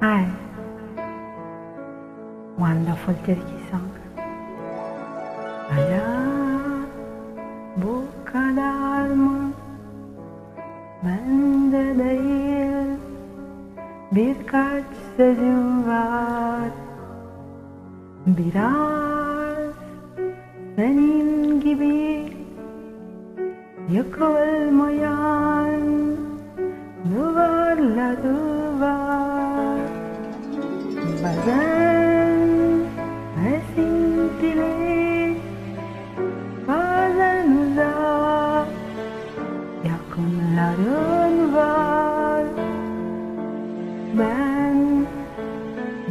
Hi. Wonderful Turkey song. Hayat bu kadar mı? Bende değil birkaç sözüm var. Biraz senin gibi yıkılmayan Ben,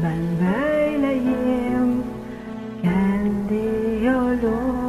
ben böyleyim, kendi yolumda.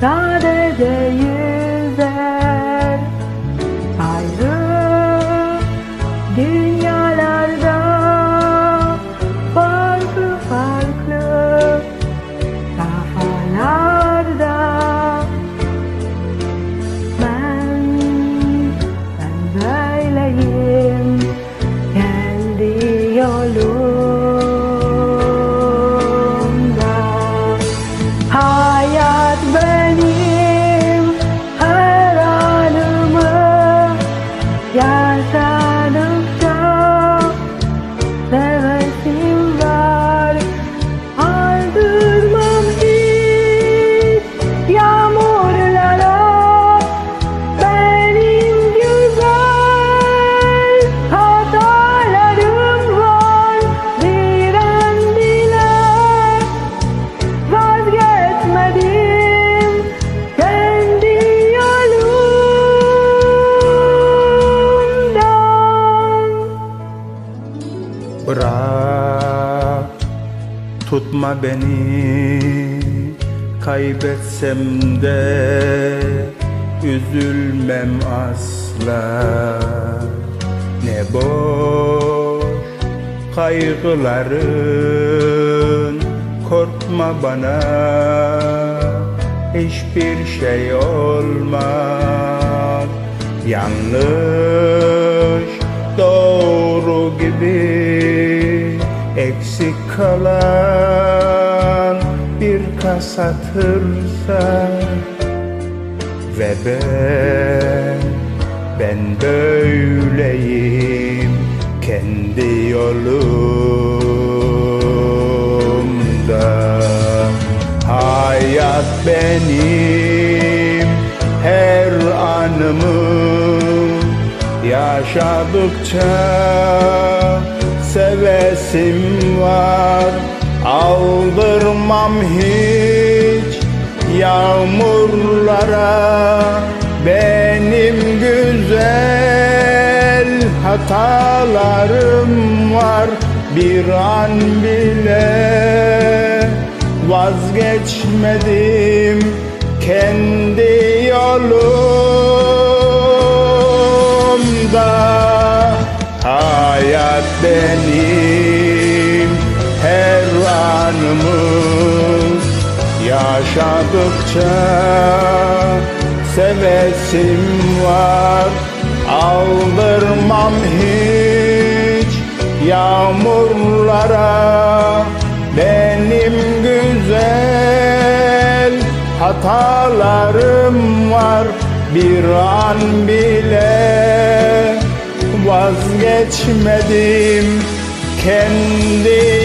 Da da da. Tutma beni. Kaybetsem de üzülmem asla. Ne boş kaygıların Korkma bana. Hiçbir şey olmaz. Yanlış kalan birkaç satırsa ve ben ben böyleyim kendi yolumda. Hayat benim her anımı yaşadıkça sevesim var aldırmam hiç yağmurlara. Benim güzel hatalarım var bir an bile vazgeçmedim kendi yolumda. Hayat benim yaşadıkça sevesim var. Aldırmam hiç yağmurlara. Benim güzel hatalarım var. Bir an bile vazgeçmedim. Kendi